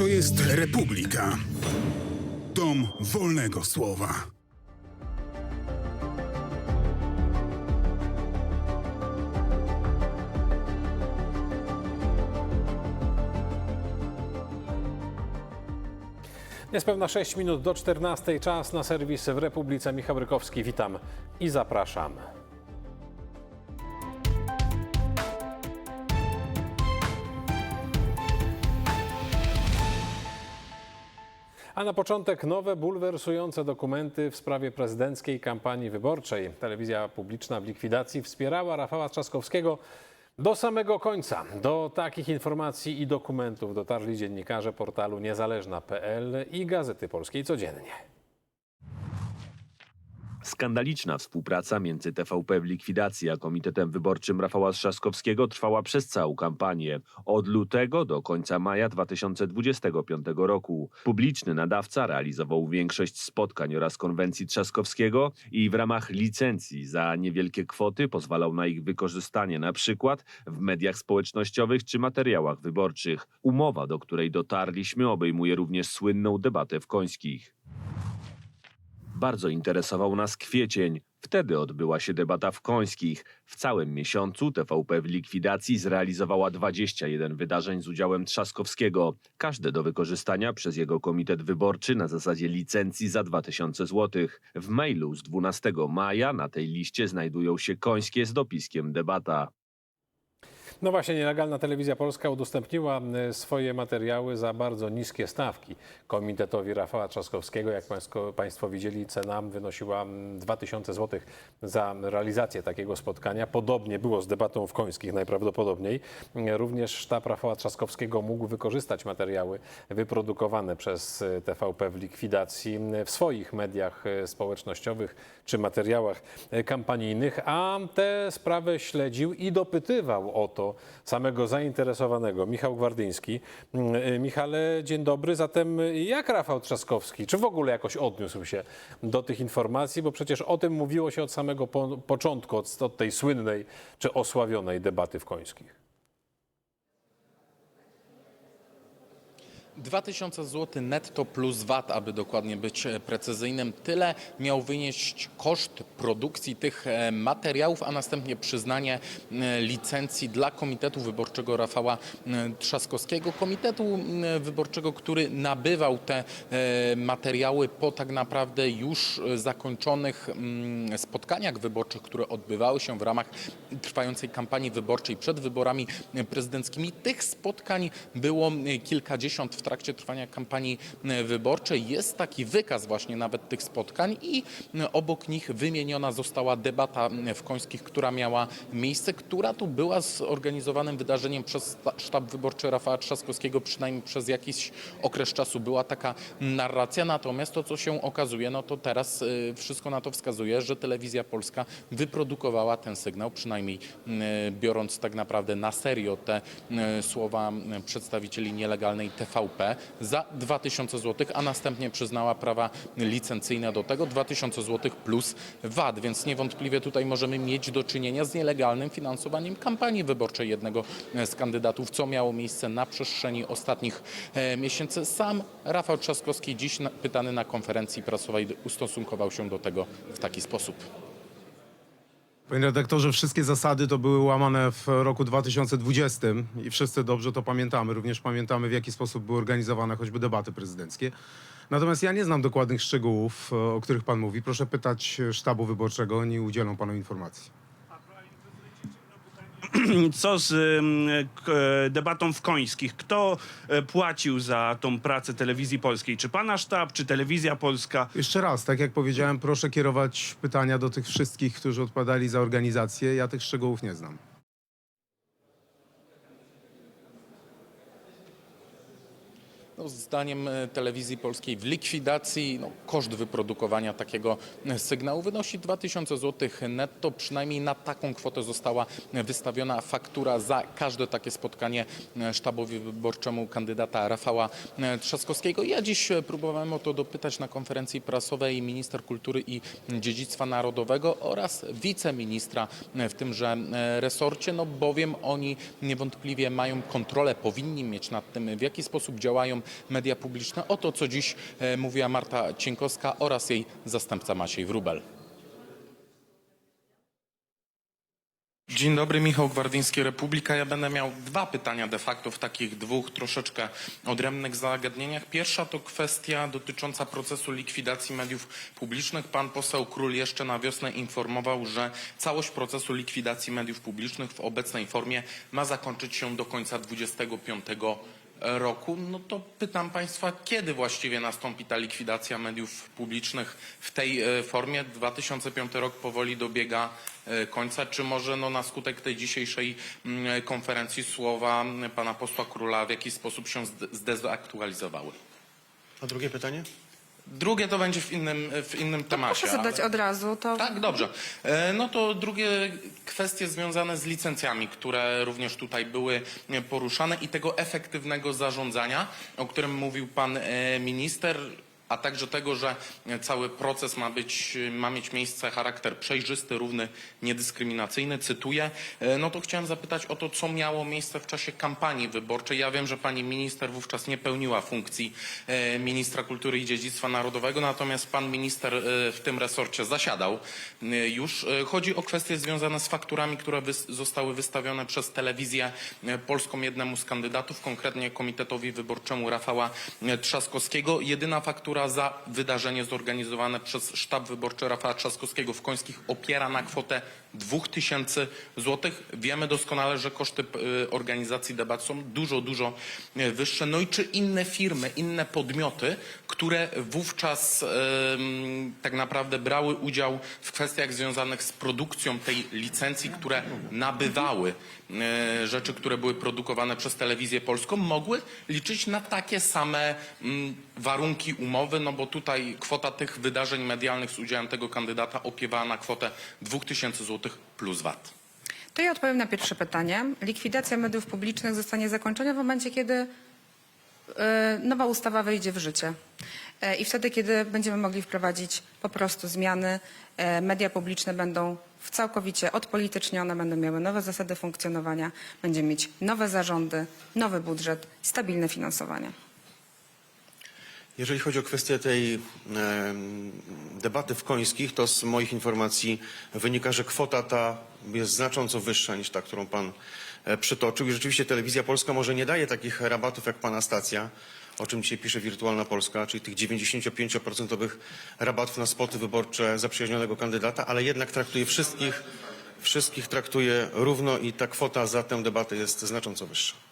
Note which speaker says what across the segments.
Speaker 1: To jest Republika. Dom wolnego słowa.
Speaker 2: Niespełna 6 minut do 14. Czas na serwis w Republice. Michał Rykowski, witam i zapraszam. A na początek nowe bulwersujące dokumenty w sprawie prezydenckiej kampanii wyborczej. Telewizja publiczna w likwidacji wspierała Rafała Trzaskowskiego do samego końca. Do takich informacji i dokumentów dotarli dziennikarze portalu niezależna.pl i Gazety Polskiej Codziennie.
Speaker 3: Skandaliczna współpraca między TVP w likwidacji a Komitetem Wyborczym Rafała Trzaskowskiego trwała przez całą kampanię. Od lutego do końca maja 2025 roku. Publiczny nadawca realizował większość spotkań oraz konwencji Trzaskowskiego i w ramach licencji za niewielkie kwoty pozwalał na ich wykorzystanie na przykład w mediach społecznościowych czy materiałach wyborczych. Umowa, do której dotarliśmy obejmuje również słynną debatę w Końskich. Bardzo interesował nas kwiecień. Wtedy odbyła się debata w Końskich. W całym miesiącu TVP w likwidacji zrealizowała 21 wydarzeń z udziałem Trzaskowskiego. Każde do wykorzystania przez jego komitet wyborczy na zasadzie licencji za 2000 zł. W mailu z 12 maja na tej liście znajdują się Końskie z dopiskiem debata.
Speaker 2: No właśnie, nielegalna telewizja polska udostępniła y, swoje materiały za bardzo niskie stawki komitetowi Rafała Trzaskowskiego. Jak państwo, widzieli, cena wynosiła mm, 2000 zł za realizację takiego spotkania. Podobnie było z debatą w Końskich najprawdopodobniej. Y, Również sztab Rafała Trzaskowskiego mógł wykorzystać materiały wyprodukowane przez y, TVP w likwidacji y, w swoich mediach y, społecznościowych czy materiałach kampanijnych, a tę sprawę śledził i dopytywał o to samego zainteresowanego Michał Gwardyński. Y, Michale, dzień dobry. Zatem jak Rafał Trzaskowski, czy w ogóle jakoś odniósł się do tych informacji, bo przecież o tym mówiło się od samego po, początku, od, od tej słynnej czy osławionej debaty w Końskich.
Speaker 4: 2000 zł netto plus VAT, aby dokładnie być e, precyzyjnym. Tyle miał wynieść koszt produkcji tych e, materiałów, a następnie przyznanie e, licencji dla Komitetu Wyborczego Rafała Trzaskowskiego. Komitetu Wyborczego, który nabywał te materiały po tak naprawdę już zakończonych mm, spotkaniach wyborczych, które odbywały się w ramach trwającej kampanii wyborczej przed wyborami prezydenckimi. Tych spotkań było kilkadziesiąt w trakcie trwania kampanii e, wyborczej. Jest taki wykaz właśnie nawet tych spotkań i e, obok nich wymieniona została debata e, w Końskich, która miała miejsce, która tu była zorganizowanym wydarzeniem przez sztab wyborczy Rafała Trzaskowskiego, przynajmniej przez jakiś okres czasu była taka narracja, natomiast to, co się okazuje, no to teraz wszystko na to wskazuje, że telewizja polska wyprodukowała ten sygnał, przynajmniej biorąc tak naprawdę na serio te słowa przedstawicieli nielegalnej TVP za 2000 zł, a następnie przyznała prawa licencyjne do tego 2000 zł plus VAT, więc niewątpliwie tutaj możemy mieć do czynienia z nielegalnym finansowaniem kampanii wyborczej jednego e, z kandydatów, co miało miejsce na przestrzeni ostatnich e, miesięcy. Sam Rafał Trzaskowski dziś pytany na konferencji prasowej ustosunkował się do tego w taki sposób.
Speaker 5: Panie redaktorze, wszystkie zasady to były łamane w roku 2020 i wszyscy dobrze to pamiętamy. Również pamiętamy, w jaki sposób były organizowane choćby debaty prezydenckie. Natomiast ja nie znam dokładnych szczegółów, e, o których pan mówi. Proszę pytać sztabu wyborczego, oni udzielą panu informacji.
Speaker 6: co z e, debatą w Końskich? Kto e, płacił za tą pracę telewizji polskiej? Czy pana sztab, czy telewizja polska?
Speaker 5: Jeszcze raz, tak jak powiedziałem, proszę kierować pytania do tych wszystkich, którzy odpowiadali za organizację. Ja tych szczegółów nie znam.
Speaker 4: No, zdaniem e, telewizji polskiej w likwidacji no, koszt wyprodukowania takiego e, sygnału wynosi 2000 zł netto. Przynajmniej na taką kwotę została e, wystawiona faktura za każde takie spotkanie sztabowi wyborczemu kandydata Rafała Trzaskowskiego. Ja dziś próbowałem o to dopytać na konferencji prasowej minister kultury i dziedzictwa narodowego oraz wiceministra w tymże resorcie, no bowiem oni niewątpliwie mają kontrolę, powinni mieć nad tym, w jaki sposób działają media publiczne. Oto co dziś e, mówiła Marta Cienkowska oraz jej zastępca Maciej Wrubel. Dzień dobry, Michał Gwardyński, Republika. Ja będę miał dwa pytania de facto w takich dwóch troszeczkę odrębnych zagadnieniach. Pierwsza to kwestia dotycząca procesu likwidacji mediów publicznych. Pan poseł Król jeszcze na wiosnę informował, że całość procesu likwidacji mediów publicznych w obecnej formie ma zakończyć się do końca 25 roku. No to pytam Państwa, kiedy właściwie nastąpi ta likwidacja mediów publicznych w tej e, formie? 2005 rok powoli dobiega e, końca. Czy może no, na skutek tej dzisiejszej mm, konferencji słowa mm, pana posła Króla w jakiś sposób się zde- zdezaktualizowały?
Speaker 7: A drugie pytanie?
Speaker 4: Drugie to będzie w innym, w innym temacie.
Speaker 8: Proszę zadać
Speaker 4: ale-
Speaker 8: od razu, to
Speaker 4: tak, dobrze. E, No to drugie kwestie związane z licencjami, które również tutaj były e, poruszane i tego efektywnego zarządzania, o którym mówił pan e, minister. A także tego, że cały proces ma, być, ma mieć miejsce charakter przejrzysty, równy, niedyskryminacyjny. Cytuję. E, No to chciałem zapytać o to, co miało miejsce w czasie kampanii wyborczej. Ja wiem, że pani minister wówczas nie pełniła funkcji e, ministra kultury i dziedzictwa narodowego, natomiast pan minister e, w tym resorcie zasiadał już. Chodzi o kwestie związane z fakturami, które wys- zostały wystawione przez telewizję polską jednemu z kandydatów, konkretnie Komitetowi Wyborczemu Rafała Trzaskowskiego. Jedyna faktura za wydarzenie zorganizowane przez sztab wyborczy Rafała Trzaskowskiego w Końskich opiera na kwotę 2000 złotych. Wiemy doskonale, że koszty e, organizacji debat są dużo, dużo e, wyższe. No i czy inne firmy, inne podmioty, które wówczas em, tak naprawdę brały udział w kwestiach związanych z produkcją tej licencji, które nabywały e, rzeczy, które były produkowane przez telewizję polską, mogły liczyć na takie same warunki umowy, no bo tutaj kwota tych wydarzeń medialnych z udziałem tego kandydata opiewała na kwotę 2000 zł plus VAT.
Speaker 8: To ja odpowiem na pierwsze pytanie. Likwidacja mediów publicznych zostanie zakończona w momencie, kiedy e, nowa ustawa wejdzie w życie. E, I wtedy, kiedy będziemy mogli wprowadzić po prostu zmiany, e, media publiczne będą całkowicie odpolitycznione, będą miały nowe zasady funkcjonowania, będziemy mieć nowe zarządy, nowy budżet, stabilne finansowanie.
Speaker 7: Jeżeli chodzi o kwestię tej em, debaty w Końskich, to z moich informacji wynika, że kwota ta jest znacząco wyższa niż ta, którą pan e, przytoczył. I rzeczywiście telewizja polska może nie daje takich rabatów jak pana stacja, o czym dzisiaj pisze Wirtualna Polska, czyli tych 95% rabatów na spoty wyborcze zaprzyjaźnionego kandydata, ale jednak traktuje wszystkich, wszystkich traktuje równo i ta kwota za tę debatę jest znacząco wyższa.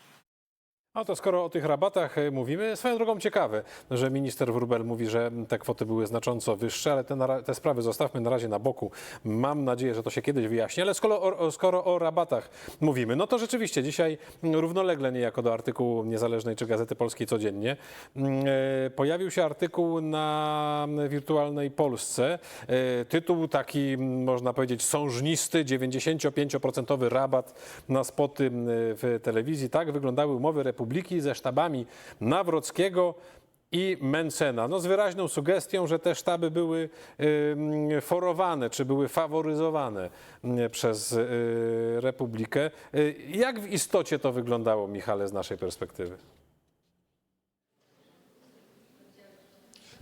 Speaker 2: No to skoro o tych rabatach e, mówimy, swoją drogą ciekawe, że minister Wrubel mówi, że te kwoty były znacząco wyższe, ale te, te sprawy zostawmy na razie na boku. Mam nadzieję, że to się kiedyś wyjaśni, ale skoro o, skoro o rabatach mówimy, no to rzeczywiście dzisiaj równolegle niejako do artykułu Niezależnej czy Gazety Polskiej codziennie mm, e, pojawił się artykuł na Wirtualnej Polsce. E, Tytuł taki, m, można powiedzieć, sążnisty, 95% rabat na spoty m, w telewizji. Tak wyglądały umowy Republiki ze sztabami Nawrockiego i Mencena. No z wyraźną sugestią, że te sztaby były forowane, czy były faworyzowane ym, przez y, Republikę. Y, jak w istocie to wyglądało, Michale, z naszej perspektywy?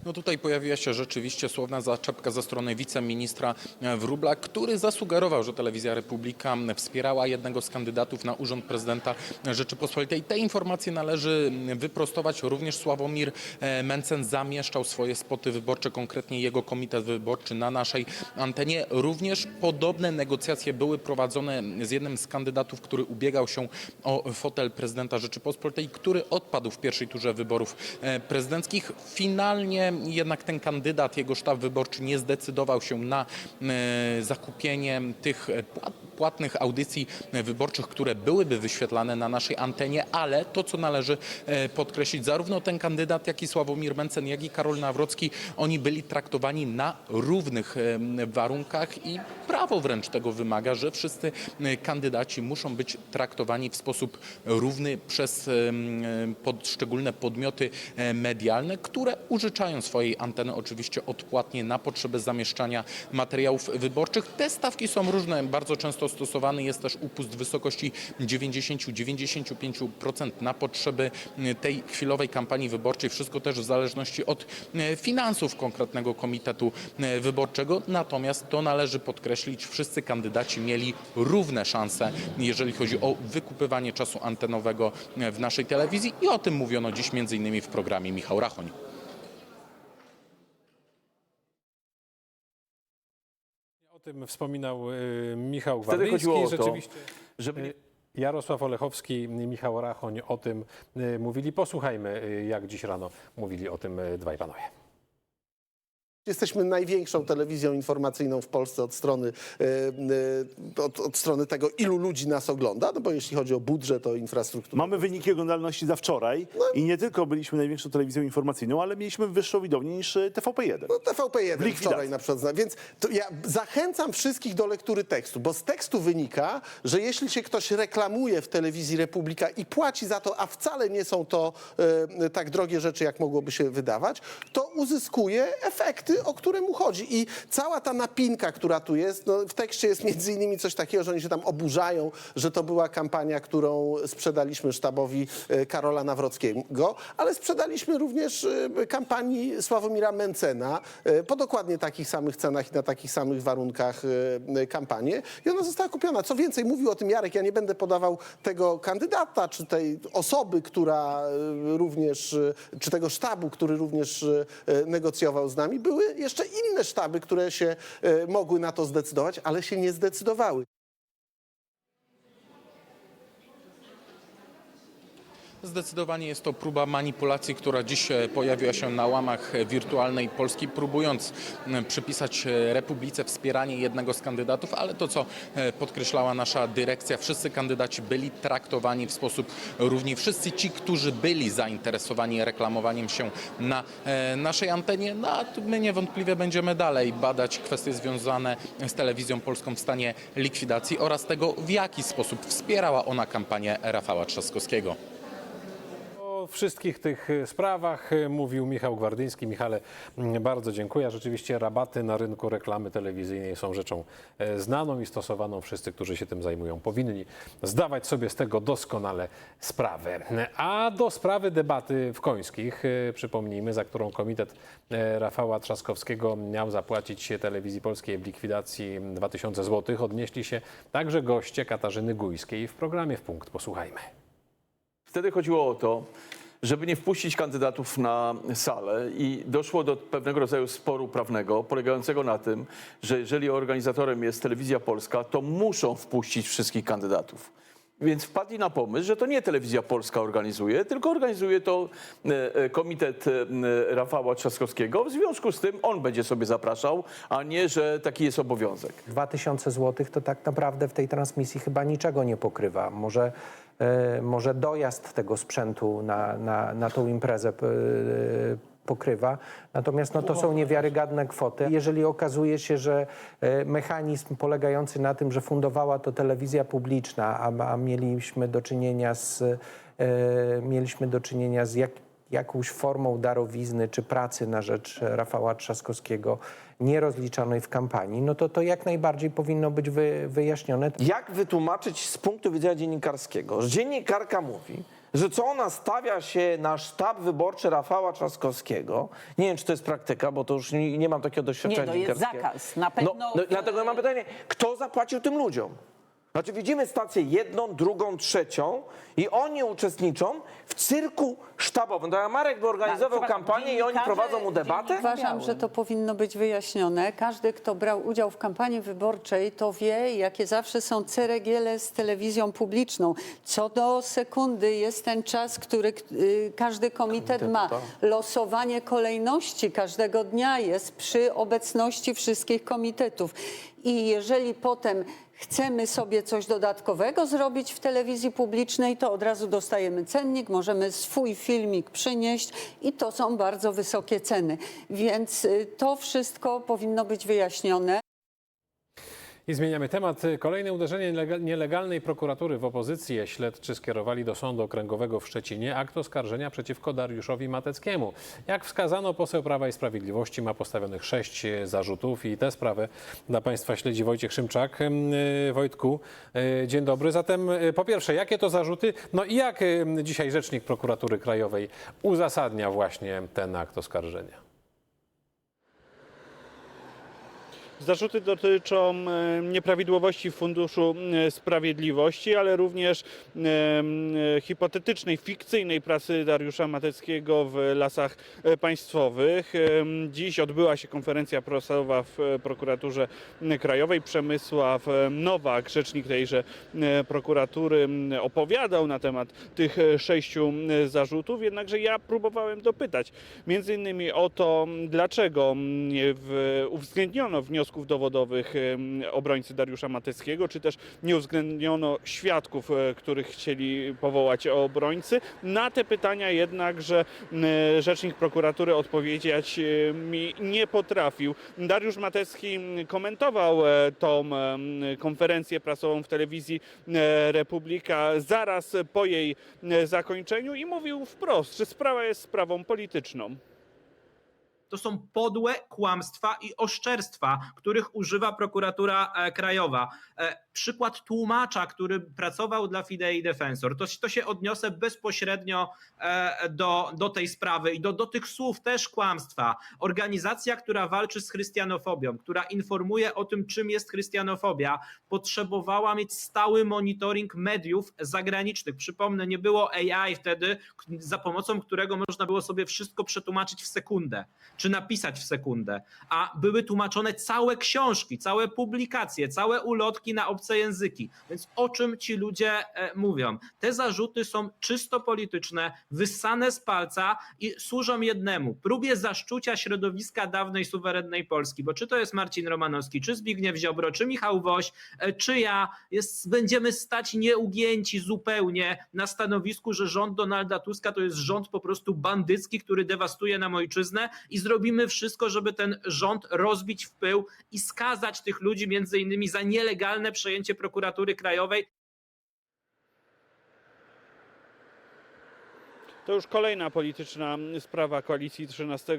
Speaker 4: No tutaj pojawiła się rzeczywiście słowna zaczepka ze strony wiceministra e, Wróbla, który zasugerował, że Telewizja Republika wspierała jednego z kandydatów na urząd prezydenta Rzeczypospolitej. Te informacje należy wyprostować. Również Sławomir e, Mencen zamieszczał swoje spoty wyborcze, konkretnie jego komitet wyborczy na naszej antenie. Również podobne negocjacje były prowadzone z jednym z kandydatów, który ubiegał się o fotel prezydenta Rzeczypospolitej, który odpadł w pierwszej turze wyborów e, prezydenckich. Finalnie jednak ten kandydat, jego sztab wyborczy nie zdecydował się na e, zakupienie tych e, płat- płatnych audycji e, wyborczych, które byłyby wyświetlane na naszej antenie, ale to, co należy e, podkreślić, zarówno ten kandydat, jak i Sławomir Mencen, jak i Karol Nawrocki, oni byli traktowani na równych e, warunkach i prawo wręcz tego wymaga, że wszyscy kandydaci muszą być traktowani w sposób równy przez poszczególne podmioty medialne, które użyczają swojej anteny oczywiście odpłatnie na potrzeby zamieszczania materiałów wyborczych. Te stawki są różne. Bardzo często to stosowany jest też upust w wysokości 90-95% na potrzeby e, tej chwilowej kampanii wyborczej. Wszystko też w zależności od e, finansów konkretnego komitetu e, wyborczego. Natomiast to należy podkreślić, wszyscy kandydaci mieli równe szanse, jeżeli chodzi o wykupywanie czasu antenowego w naszej telewizji i o tym mówiono dziś między innymi w programie Michał Rachoń.
Speaker 2: Tym wspominał y, Michał
Speaker 9: Wtedy chodziło o to,
Speaker 2: Rzeczywiście
Speaker 9: żeby nie-
Speaker 2: y, Jarosław Olechowski i Michał Rachoń o tym y, mówili. Posłuchajmy, jak dziś rano mówili o tym dwaj panowie.
Speaker 10: Jesteśmy największą telewizją informacyjną w Polsce od strony, e, e, od, od strony tego, ilu ludzi nas ogląda, no bo jeśli chodzi o budżet, o infrastrukturę.
Speaker 11: Mamy wyniki oglądalności za wczoraj i nie tylko byliśmy największą telewizją informacyjną, ale mieliśmy wyższą widownię niż e, TVP1.
Speaker 10: No TVP1
Speaker 11: likwidacji.
Speaker 10: wczoraj na przykład. Więc to ja zachęcam wszystkich do lektury tekstu, bo z tekstu wynika, że jeśli się ktoś reklamuje w telewizji Republika i płaci za to, a wcale nie są to e, tak drogie rzeczy, jak mogłoby się wydawać, to uzyskuje efekty, o które mu chodzi. I cała ta napinka, która tu jest, no, w tekście jest między innymi coś takiego, że oni się tam oburzają, że to była kampania, którą sprzedaliśmy sztabowi e, Karola Nawrockiego, ale sprzedaliśmy również e, kampanii Sławomira Mencena e, po dokładnie takich samych cenach i na takich samych warunkach kampanię i ona została kupiona. Co więcej, mówił o tym Jarek, ja nie będę podawał tego kandydata, czy tej osoby, która również, czy tego sztabu, który również negocjował z nami. Były jeszcze inne sztaby, które się e, mogły na to zdecydować, ale się nie zdecydowały.
Speaker 4: Zdecydowanie jest to próba manipulacji, która dziś e, pojawiła się na łamach wirtualnej Polski, próbując przypisać e, Republice wspieranie jednego z kandydatów, ale to, co e, podkreślała nasza dyrekcja, wszyscy kandydaci byli traktowani w sposób równi. Wszyscy ci, którzy byli zainteresowani reklamowaniem się na naszej antenie, no my niewątpliwie będziemy dalej badać kwestie związane z telewizją polską w stanie likwidacji oraz tego, w jaki sposób wspierała ona kampanię Rafała Trzaskowskiego.
Speaker 2: Wszystkich tych y, sprawach y, mówił Michał Gwardyński. Michale, mm, bardzo dziękuję. Rzeczywiście rabaty na rynku reklamy telewizyjnej są rzeczą e, znaną i stosowaną. Wszyscy, którzy się tym zajmują, powinni zdawać sobie z tego doskonale sprawę. A do sprawy debaty w Końskich, przypomnijmy, za którą komitet e, Rafała Trzaskowskiego miał zapłacić telewizji polskiej w likwidacji 2000 zł, odnieśli się także goście Katarzyny Gujskiej w programie W Punkt. Posłuchajmy.
Speaker 9: Wtedy chodziło o to, żeby nie wpuścić kandydatów na salę i doszło do pewnego rodzaju sporu prawnego polegającego na tym, że jeżeli organizatorem jest Telewizja Polska, to muszą wpuścić wszystkich kandydatów. Więc wpadli na pomysł, że to nie Telewizja Polska organizuje, tylko organizuje to e, e, komitet e, Rafała Trzaskowskiego. W związku z tym on będzie sobie zapraszał, a nie, że taki jest obowiązek.
Speaker 12: 2000 zł to tak naprawdę w tej transmisji chyba niczego nie pokrywa. Może, może dojazd tego sprzętu na, na, na tą imprezę pokrywa, natomiast no, to są niewiarygodne kwoty. Jeżeli okazuje się, że e, mechanizm polegający na tym, że fundowała to telewizja publiczna, a, a mieliśmy do czynienia z, e, mieliśmy do czynienia z jak, jakąś formą darowizny czy pracy na rzecz Rafała Trzaskowskiego nierozliczonej w kampanii, no to to jak najbardziej powinno być wy, wyjaśnione.
Speaker 13: Jak wytłumaczyć z punktu widzenia dziennikarskiego, że dziennikarka mówi, że co ona stawia się na sztab wyborczy Rafała Trzaskowskiego, nie wiem, czy to jest praktyka, bo to już nie, nie mam takiego doświadczenia
Speaker 14: Nie, to jest zakaz. Na pewno-
Speaker 13: No, no, dlatego ja mam pytanie, kto zapłacił tym ludziom? Znaczy widzimy stację jedną, drugą, trzecią i oni uczestniczą w cyrku sztabowym. To ja Marek by organizował
Speaker 14: przepraszam,
Speaker 13: kampanię i oni
Speaker 14: dziennikarze-
Speaker 13: prowadzą mu debatę?
Speaker 14: Uważam, że to powinno być wyjaśnione. Każdy, kto brał udział w kampanii wyborczej, to wie, jakie zawsze są ceregiele z telewizją publiczną. Co do sekundy jest ten czas, który y, każdy komitet ma. Losowanie kolejności każdego dnia jest przy obecności wszystkich komitetów. I jeżeli potem chcemy sobie coś dodatkowego zrobić w telewizji publicznej, to od razu dostajemy cennik, możemy swój filmik przynieść i to są bardzo wysokie ceny. Więc y, to wszystko powinno być wyjaśnione.
Speaker 2: I zmieniamy temat. Kolejne uderzenie nielega- nielegalnej prokuratury w opozycję. Śledczy skierowali do Sądu Okręgowego w Szczecinie akt oskarżenia przeciwko Dariuszowi Mateckiemu. Jak wskazano, poseł Prawa i Sprawiedliwości ma postawionych sześć e, zarzutów i tę sprawę dla Państwa śledzi Wojciech Szymczak. E, Wojtku, e, dzień dobry. Zatem po pierwsze, jakie to zarzuty? No i jak dzisiaj Rzecznik Prokuratury Krajowej uzasadnia właśnie ten akt oskarżenia?
Speaker 6: Zarzuty dotyczą nieprawidłowości w Funduszu Sprawiedliwości, ale również hipotetycznej, fikcyjnej pracy Dariusza Mateckiego w lasach e, państwowych. Dziś odbyła się konferencja prasowa w e, prokuraturze krajowej. Przemysław e, Nowak, rzecznik tejże prokuratury, opowiadał na temat tych sześciu zarzutów, jednakże ja próbowałem dopytać między innymi o to, dlaczego uwzględniono wniosków dowodowych obrońcy Dariusza Mateckiego, czy też nie uwzględniono świadków, e, których chcieli powołać obrońcy. Na te pytania jednakże rzecznik prokuratury odpowiedzieć e, mi nie potrafił. Dariusz Matecki komentował e, tą konferencję prasową w telewizji Republika zaraz po jej zakończeniu i mówił wprost, że sprawa jest sprawą polityczną.
Speaker 15: To są podłe kłamstwa i oszczerstwa, których używa prokuratura e, krajowa. Przykład tłumacza, który pracował dla Fidei Defensor, to, to się odniosę bezpośrednio e, do, do tej sprawy i do, do tych słów też kłamstwa. Organizacja, która walczy z chrystianofobią, która informuje o tym, czym jest chrystianofobia, potrzebowała mieć stały monitoring mediów zagranicznych. Przypomnę, nie było AI wtedy, za pomocą którego można było sobie wszystko przetłumaczyć w sekundę, czy napisać w sekundę, a były tłumaczone całe książki, całe publikacje, całe ulotki na obce języki. Więc o czym ci ludzie e, mówią? Te zarzuty są czysto polityczne, wyssane z palca i służą jednemu próbie zaszczucia środowiska dawnej suwerennej Polski. Bo czy to jest Marcin Romanowski, czy Zbigniew Ziobro, czy Michał Woś, e, czy ja, jest, będziemy stać nieugięci zupełnie na stanowisku, że rząd Donalda Tuska to jest rząd po prostu bandycki, który dewastuje nam ojczyznę i zrobimy wszystko, żeby ten rząd rozbić w pył i skazać tych ludzi między innymi za nielegalne przejęcie prokuratury krajowej.
Speaker 6: To już kolejna polityczna sprawa koalicji 13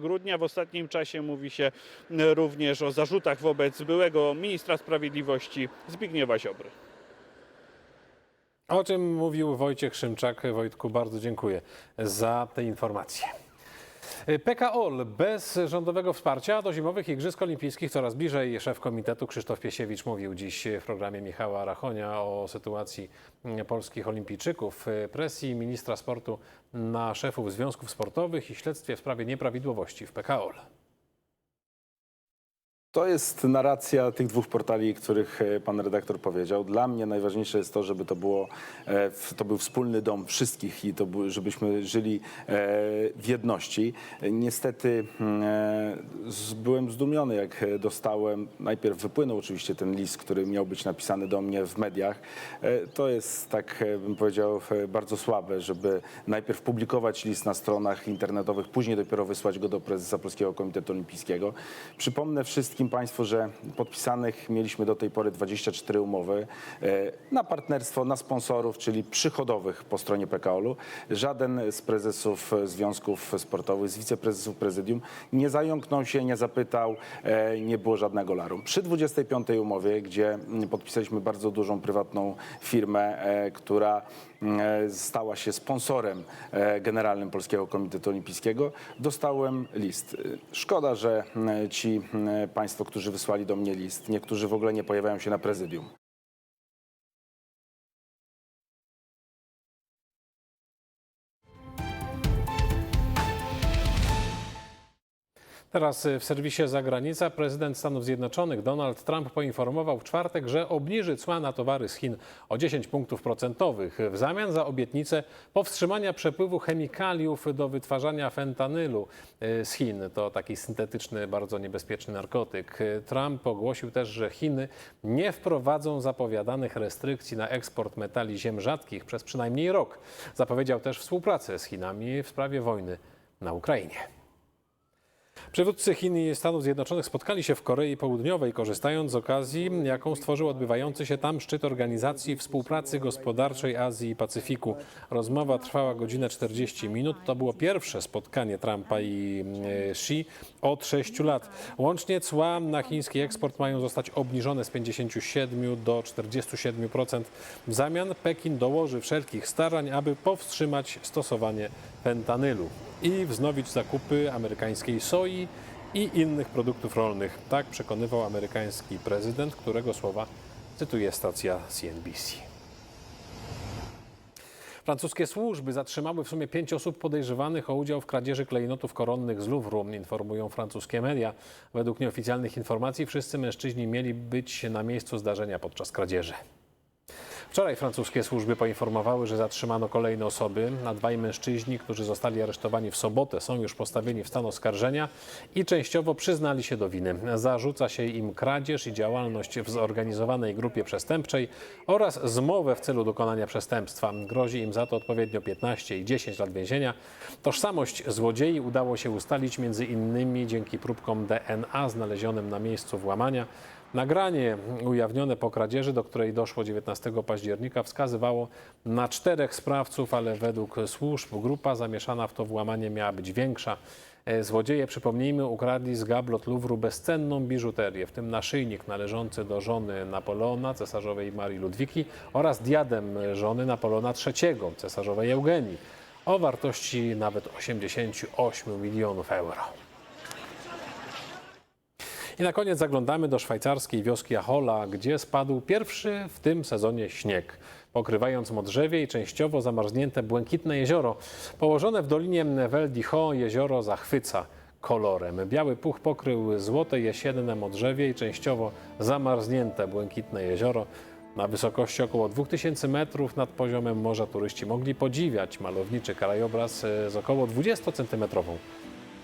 Speaker 6: grudnia. W ostatnim czasie mówi się również o zarzutach wobec byłego ministra sprawiedliwości Zbigniewa Ziobry.
Speaker 2: O czym mówił Wojciech Szymczak. Wojtku, bardzo dziękuję za te informacje. PKOL bez rządowego wsparcia do zimowych Igrzysk Olimpijskich coraz bliżej. Szef komitetu Krzysztof Piesiewicz mówił dziś w programie Michała Rachonia o sytuacji polskich olimpijczyków, presji ministra sportu na szefów związków sportowych i śledztwie w sprawie nieprawidłowości w PKOL.
Speaker 16: To jest narracja tych dwóch portali, których e, pan redaktor powiedział. Dla mnie najważniejsze jest to, żeby to, było, e, to był wspólny dom wszystkich i to, żebyśmy żyli e, w jedności. Niestety mm, byłem zdumiony, jak dostałem, najpierw wypłynął oczywiście ten list, który miał być napisany do mnie w mediach. To jest, tak bym powiedział, bardzo słabe, żeby najpierw publikować list na stronach internetowych, później dopiero wysłać go do prezesa Polskiego Komitetu Olimpijskiego. Przypomnę wszystkim Państwu, że podpisanych mieliśmy do tej pory 24 umowy e, na partnerstwo, na sponsorów, czyli przychodowych po stronie PKOL-u. Żaden z prezesów związków sportowych, z wiceprezesów prezydium nie zająknął się, nie zapytał, e, nie było żadnego larum. Przy 25 umowie, gdzie podpisaliśmy bardzo dużą prywatną firmę, e, która stała się sponsorem generalnym Polskiego Komitetu Olimpijskiego, dostałem list. Szkoda, że ci m, państwo, którzy wysłali do mnie list, niektórzy w ogóle nie pojawiają się na prezydium.
Speaker 2: Teraz y, w serwisie Zagranica prezydent Stanów Zjednoczonych Donald Trump poinformował w czwartek, że obniży cła na towary z Chin o 10 punktów procentowych w zamian za obietnicę powstrzymania przepływu chemikaliów do wytwarzania fentanylu y, z Chin. To taki syntetyczny, bardzo niebezpieczny narkotyk. Y, Trump ogłosił też, że Chiny nie wprowadzą zapowiadanych restrykcji na eksport metali ziem rzadkich przez przynajmniej rok. Zapowiedział też współpracę z Chinami w sprawie wojny na Ukrainie. Przywódcy Chin i Stanów Zjednoczonych spotkali się w Korei Południowej, korzystając z okazji, jaką stworzył odbywający się tam szczyt Organizacji Współpracy Gospodarczej Azji i Pacyfiku. Rozmowa trwała godzinę 40 minut. To było pierwsze spotkanie Trumpa i e, Xi od 6 lat. Łącznie cła na chiński eksport mają zostać obniżone z 57 do 47%. W zamian Pekin dołoży wszelkich starań, aby powstrzymać stosowanie fentanylu i wznowić zakupy amerykańskiej soi i innych produktów rolnych. Tak przekonywał amerykański prezydent, którego słowa cytuje stacja CNBC. Francuskie służby zatrzymały w sumie pięć osób podejrzewanych o udział w kradzieży klejnotów koronnych z Louvru, informują francuskie media. Według nieoficjalnych informacji wszyscy mężczyźni mieli być na miejscu zdarzenia podczas kradzieży. Wczoraj francuskie służby poinformowały, że zatrzymano kolejne osoby, a dwaj mężczyźni, którzy zostali aresztowani w sobotę, są już postawieni w stan oskarżenia i częściowo przyznali się do winy. Zarzuca się im kradzież i działalność w zorganizowanej grupie przestępczej oraz zmowę w celu dokonania przestępstwa. Grozi im za to odpowiednio 15 i 10 lat więzienia. Tożsamość złodziei udało się ustalić między innymi dzięki próbkom DNA znalezionym na miejscu włamania. Nagranie ujawnione po kradzieży, do której doszło 19 października, wskazywało na czterech sprawców, ale według służb grupa zamieszana w to włamanie miała być większa. E, Złodzieje, przypomnijmy, ukradli z gablot Louvru bezcenną biżuterię, w tym naszyjnik należący do żony Napoleona, cesarzowej Marii Ludwiki oraz diadem żony Napoleona III, cesarzowej Eugenii, o wartości nawet 88 milionów euro. I na koniec zaglądamy do szwajcarskiej wioski Achola, gdzie spadł pierwszy w tym sezonie śnieg, pokrywając modrzewie i częściowo zamarznięte błękitne jezioro. Położone w dolinie Vel d'Iho jezioro zachwyca kolorem. Biały puch pokrył złote jesienne modrzewie i częściowo zamarznięte błękitne jezioro. Na wysokości około 2000 metrów nad poziomem morza turyści mogli podziwiać malowniczy krajobraz z około 20-centymetrową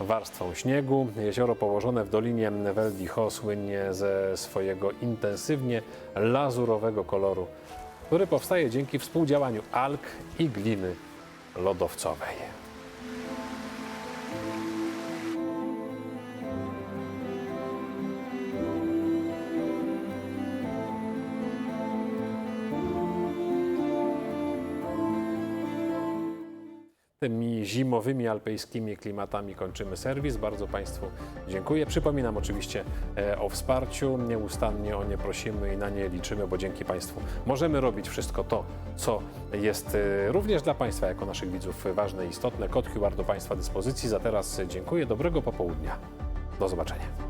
Speaker 2: warstwą śniegu. Jezioro położone w dolinie Vel d'Iho słynie ze swojego intensywnie lazurowego koloru, który powstaje dzięki współdziałaniu alg i gliny lodowcowej. Tymi zimowymi alpejskimi klimatami kończymy serwis. Bardzo Państwu dziękuję. Przypominam oczywiście e, o wsparciu. Nieustannie o nie prosimy i na nie liczymy, bo dzięki Państwu możemy robić wszystko to, co jest e, również dla Państwa, jako naszych widzów, ważne i istotne. Kod QR do Państwa dyspozycji. Za teraz dziękuję. Dobrego popołudnia. Do zobaczenia.